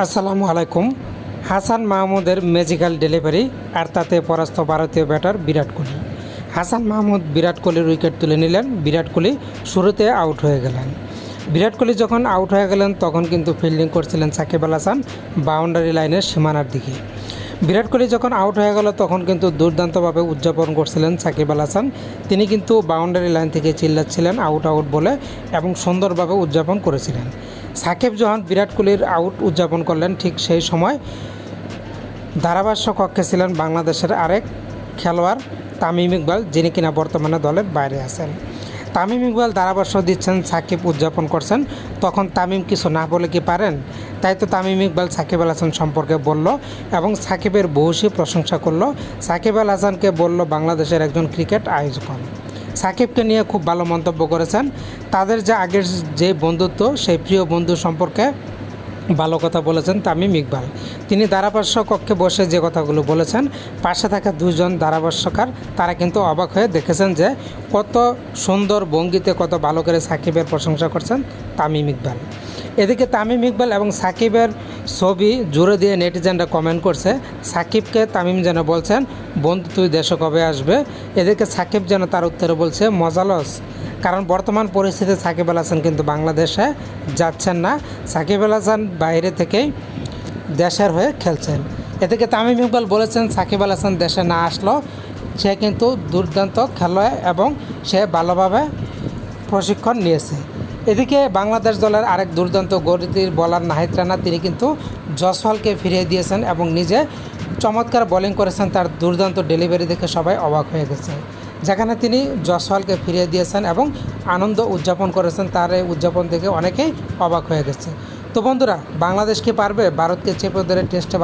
আসসালামু আলাইকুম। হাসান মাহমুদের ম্যাজিক্যাল ডেলিভারি আর তাতে পরাস্ত ভারতীয় ব্যাটার বিরাট কোহলি। হাসান মাহমুদ বিরাট কোহলির উইকেট তুলে নিলেন। বিরাট কোহলি শুরুতে আউট হয়ে গেলেন। বিরাট কোহলি যখন আউট হয়ে গেলেন, তখন কিন্তু ফিল্ডিং করছিলেন সাকিব আল হাসান বাউন্ডারি লাইনের সীমানার দিকে। বিরাট কোহলি যখন আউট হয়ে গেল, তখন কিন্তু দুর্দান্তভাবে উদযাপন করছিলেন সাকিব আল হাসান। তিনি কিন্তু বাউন্ডারি লাইন থেকে চিল্লাচ্ছিলেন, আউট আউট বলে এবং সুন্দরভাবে উদযাপন করেছিলেন। সাকিব যখন বিরাট কোহলির আউট উদযাপন করলেন ঠিক সেই সময়। ধারাভাষ্য কক্ষে ছিলেন বাংলাদেশের আরেক খেলোয়াড় তামিম ইকবাল, যিনি কিনা বর্তমানে দলের বাইরে আছেন। তামিম ইকবাল ধারাভাষ্য দিচ্ছেন, সাকিব উদযাপন করছেন। তখন তামিম কিছু না বলে কি পারেন? তাই তো তামিম ইকবাল সাকিব আল হাসান সম্পর্কে বলল এবং সাকিবের বহুশী প্রশংসা করল। সাকিব আল হাসানকে বলল, বাংলাদেশের একজন ক্রিকেট আয়োজক সাকিবকে নিয়ে খুব ভালো মন্তব্য করেছেন। তাদের যে আগের যে বন্ধুত্ব, সেই প্রিয় বন্ধু সম্পর্কে ভালো কথা বলেছেন তামিম ইকবাল। তিনি ধারাভাষ্য কক্ষে বসে যে কথাগুলো বলেছেন, পাশে থাকা দুজন ধারাভাষ্যকার, তারা কিন্তু অবাক হয়ে দেখেছেন যে কত সুন্দর ভঙ্গিতে কত ভালো করে সাকিবের প্রশংসা করছেন তামিম ইকবাল। এদিকে তামিম ইকবাল এবং সাকিবের ছবি জুড়ে দিয়ে নেটিজেনরা কমেন্ট করছে, সাকিবকে তামিম যেন বলছেন, বন্ধু, তুই দেশে কবে আসবে? এদিকে সাকিব যেন তার উত্তরে বলছে, মজালস। কারণ বর্তমান পরিস্থিতিতে সাকিব আল হাসান কিন্তু বাংলাদেশে যাচ্ছেন না। সাকিব আল হাসান বাইরে থেকেই দেশের হয়ে খেলছেন। এদিকে তামিম ইকবাল বলেছেন, সাকিব আল হাসান দেশে না আসলো সে কিন্তু দুর্দান্ত খেলোয়াড় এবং সে ভালোভাবে প্রশিক্ষণ নিয়েছে। এদিকে বাংলাদেশ দলের আরেক দুর্দান্ত গরিতির বলার নাহিদ রানা, তিনি কিন্তু জসওয়ালকে ফিরিয়ে দিয়েছেন এবং নিজে চমৎকার বোলিং করেছেন, তার দুর্দান্ত ডেলিভারি দেখে সবাই অবাক হয়ে গেছে। যেখানে তিনি জসওয়ালকে ফিরিয়ে দিয়েছেন এবং আনন্দ উদযাপন করেছেন, তার এই উদযাপন দেখে অনেকেই অবাক হয়ে গেছে। তো বন্ধুরা, বাংলাদেশ কি পারবে? ভারতকে চেপে ধরে টেস্টে